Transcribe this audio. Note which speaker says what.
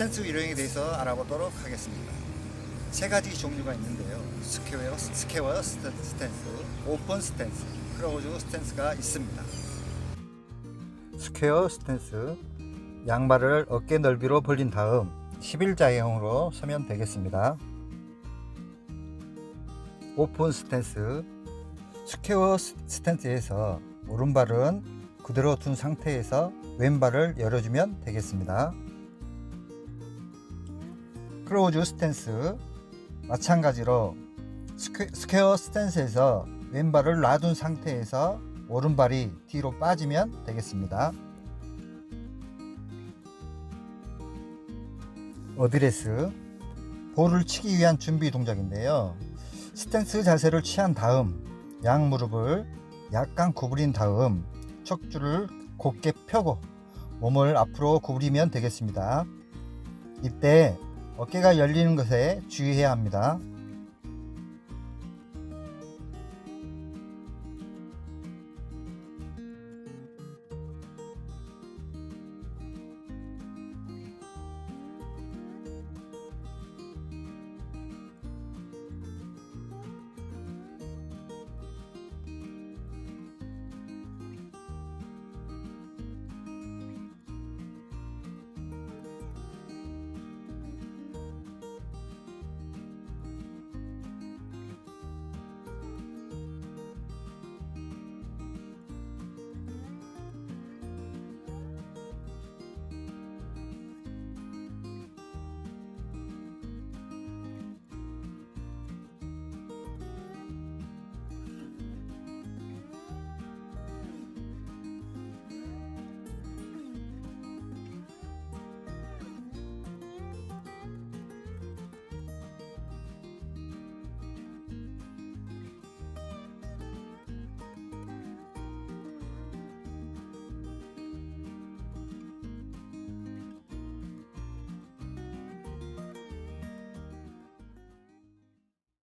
Speaker 1: 요령에 대해서 알아보도록 하겠습니다. 세 가지 종류가 있는데요. 스퀘어, 스퀘어 스탠- 스탠스, 오픈 스탠스, 크로즈 스탠스가 있습니다. 스퀘어 스탠스 양발을 어깨 넓이로 벌린 다음 11자형으로 서면 되겠습니다. 오픈 스탠스 스퀘어 스- 스탠스에서 오른발은 그대로 둔 상태에서 왼발을 열어주면 되겠습니다. 크로즈 스탠스 마찬가지로 스퀘, 스퀘 어 스탠스에서 왼발을 놔둔 상태에서 오른발이 뒤로 빠지면 되겠습니다. 어드레스 볼을 치기 위한 준비 동작인데요. 스탠스 자세를 취한 다음 양 무릎을 약간 구부린 다음 척추를 곧게 펴고 몸을 앞으로 구부리면 되겠습니다. 이때 어깨가 열리는 것에 주의해야 합니다.